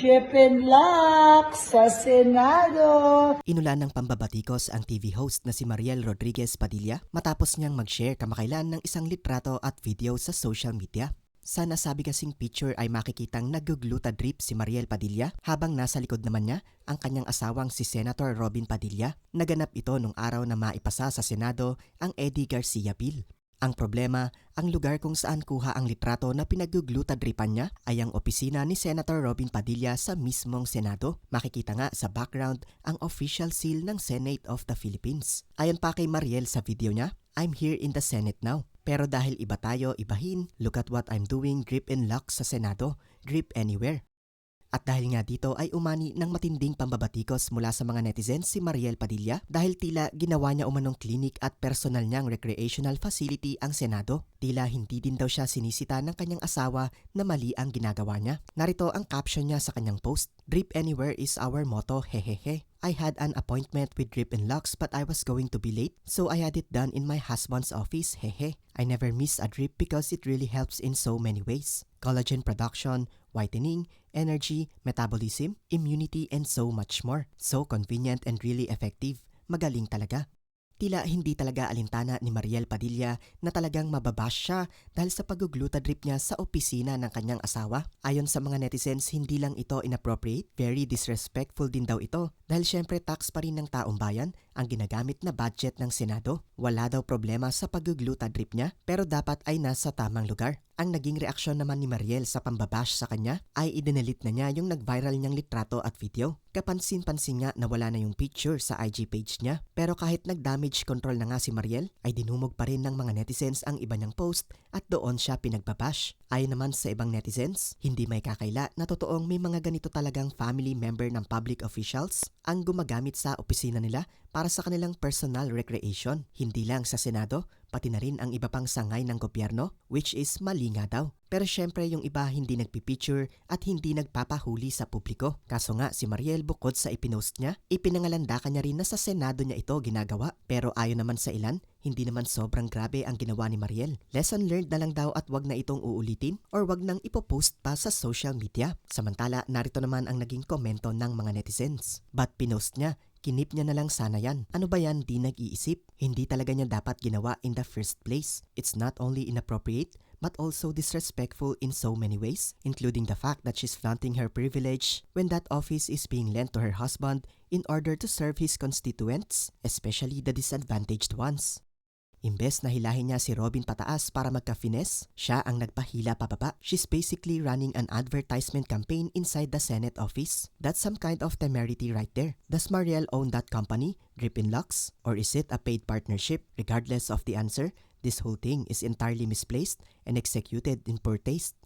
Jepen Locke sa Senado. Inulan ng pambabatikos ang TV host na si Mariel Rodriguez Padilla matapos niyang mag-share kamakailan ng isang litrato at video sa social media. Sa nasabi kasing picture ay makikitang nagugluta drip si Mariel Padilla habang nasa likod naman niya ang kanyang asawang si Senator Robin Padilla. Naganap ito nung araw na maipasa sa Senado ang Eddie Garcia Bill. Ang problema, ang lugar kung saan kuha ang litrato na pinagugluta dripan niya ay ang opisina ni Senator Robin Padilla sa mismong Senado. Makikita nga sa background ang official seal ng Senate of the Philippines. Ayon pa kay Mariel sa video niya, I'm here in the Senate now. Pero dahil iba tayo, ibahin, look at what I'm doing, grip and lock sa Senado, grip anywhere. At dahil nga dito ay umani ng matinding pambabatikos mula sa mga netizens si Mariel Padilla dahil tila ginawa niya umanong clinic at personal niyang recreational facility ang Senado. Tila hindi din daw siya sinisita ng kanyang asawa na mali ang ginagawa niya. Narito ang caption niya sa kanyang post, Drip Anywhere is our motto, hehehe. I had an appointment with Drip and Lux but I was going to be late so I had it done in my husband's office, hehe. I never miss a drip because it really helps in so many ways. Collagen production, whitening, energy, metabolism, immunity, and so much more. So convenient and really effective. Magaling talaga. Tila hindi talaga alintana ni Mariel Padilla na talagang mababash siya dahil sa pagugluta drip niya sa opisina ng kanyang asawa. Ayon sa mga netizens, hindi lang ito inappropriate, very disrespectful din daw ito dahil syempre tax pa rin ng taong bayan ang ginagamit na budget ng Senado. Wala daw problema sa pagugluta drip niya pero dapat ay nasa tamang lugar. Ang naging reaksyon naman ni Mariel sa pambabash sa kanya ay idinelit na niya yung nag-viral niyang litrato at video. Kapansin-pansin nga na wala na yung picture sa IG page niya. Pero kahit nag-damage control na nga si Mariel, ay dinumog pa rin ng mga netizens ang iba niyang post at doon siya pinagbabash. Ayon naman sa ibang netizens, hindi may kakaila na totoong may mga ganito talagang family member ng public officials ang gumagamit sa opisina nila para sa kanilang personal recreation. Hindi lang sa Senado, pati na rin ang iba pang sangay ng gobyerno, which is mali nga daw. Pero syempre yung iba hindi nagpipicture at hindi nagpapahuli sa publiko. Kaso nga si Mariel bukod sa ipinost niya, ipinangalandakan niya rin na sa Senado niya ito ginagawa. Pero ayon naman sa ilan, hindi naman sobrang grabe ang ginawa ni Mariel. Lesson learned na lang daw at wag na itong uulitin or wag nang ipopost pa sa social media. Samantala, narito naman ang naging komento ng mga netizens. But pinost niya, kinip niya na lang sana yan. Ano ba yan di nag-iisip? Hindi talaga niya dapat ginawa in the first place. It's not only inappropriate, but also disrespectful in so many ways, including the fact that she's flaunting her privilege when that office is being lent to her husband in order to serve his constituents, especially the disadvantaged ones. Imbes na hilahin niya si Robin pataas para magka-finesse, siya ang nagpahila pababa. She's basically running an advertisement campaign inside the Senate office. That's some kind of temerity right there. Does Mariel own that company, Drip in Lux? Or is it a paid partnership? Regardless of the answer, this whole thing is entirely misplaced and executed in poor taste.